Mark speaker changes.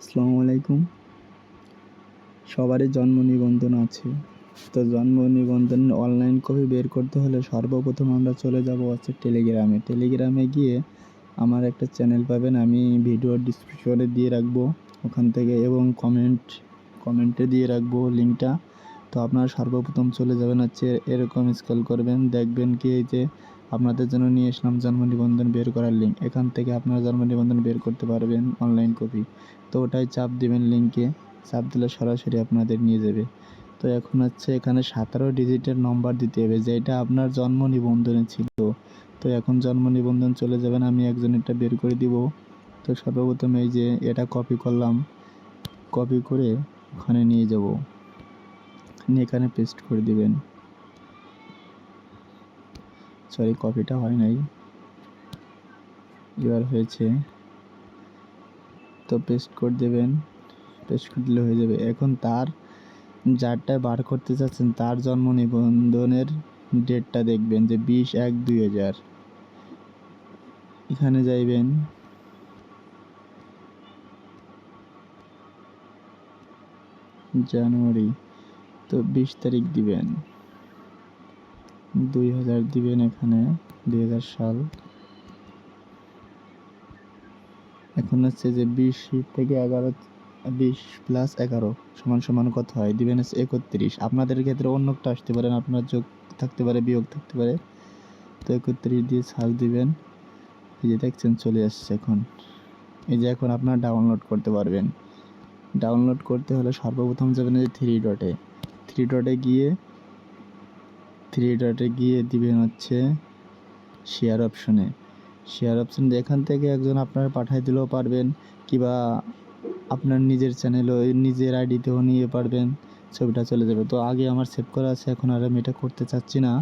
Speaker 1: আসসালামু আলাইকুম। সবারই জন্ম নিবন্ধন আছে। তো জন্ম নিবন্ধন অনলাইন কপি বের করতে হলে সর্বপ্রথম আমরা চলে যাব হচ্ছে টেলিগ্রামে টেলিগ্রামে গিয়ে আমার একটা চ্যানেল পাবেন, আমি ভিডিও ডিসক্রিপশনে দিয়ে রাখব ওখান থেকে এবং কমেন্ট কমেন্টে দিয়ে রাখব লিঙ্কটা তো আপনারা সর্বপ্রথম চলে যাবেন হচ্ছে এরকম স্ক্রল করবেন, দেখবেন কি এই যে আপনাদের জন্য নিয়ে আসলাম জন্ম নিবন্ধন বের করার লিঙ্ক এখান থেকে আপনারা জন্ম নিবন্ধন বের করতে পারবেন অনলাইন কপি তো ওটাই চাপ দিবেন লিঙ্কে চাপ দিলে সরাসরি আপনাদের নিয়ে যাবে। তো এখন হচ্ছে এখানে সতেরো ডিজিটের নম্বর দিতে হবে, যেটা আপনার জন্ম নিবন্ধনে ছিল। তো এখন জন্ম নিবন্ধন চলে যাবেন, আমি একজনেরটা বের করে দিব। তো সর্বপ্রথম এই যে এটা কপি করলাম। কপি করে ওখানে নিয়ে যাব। এখানে পেস্ট করে দিবেন। সরি কপিটা হয় নাই। এবার হয়েছে। তো পেস্ট করে দেবেন। পেস্ট করে দিলে হয়ে যাবে। এখন তার যারটা বার করতে চাচ্ছেন, তার জন্ম নিবন্ধনের ডেটটা দেখবেন যে বিশ এক দুই হাজার। এখানে যাইবেন। জানুয়ারি। তো বিশ তারিখ দিবেন। দুই হাজার দিবেন এখানে, দুই হাজার সাল। এখন হচ্ছে যে বিশ থেকে এগারো, বিশ প্লাস এগারো সমান সমান কত হয়? দিবেন হচ্ছে একত্রিশ। আপনাদের ক্ষেত্রে অন্যটা আসতে পারেন আপনার যোগ থাকতে পারে, বিয়োগ থাকতে পারে। তো একত্রিশ দিয়ে সাল দিবেন। এই যে দেখছেন, চলে আসছে এখন। এই যে এখন আপনার ডাউনলোড করতে পারবেন। ডাউনলোড করতে হলে সর্বপ্রথম যাবেন এই থ্রি ডটে থ্রি ডটে গিয়ে থ্রি ডটে গিয়ে দিবেন হচ্ছে শেয়ার অপশনে। শেয়ার অপশন এখান থেকে একজন আপনার পাঠাই দিলেও পারবেন, কিবা আপনার নিজের চ্যানেলও নিজের আইডিতেও নিয়ে পারবেন, ছবিটা চলে যাবে। তো আগে আমার সেভ করা আছে, এখন আর আমি এটা করতে চাচ্ছি না।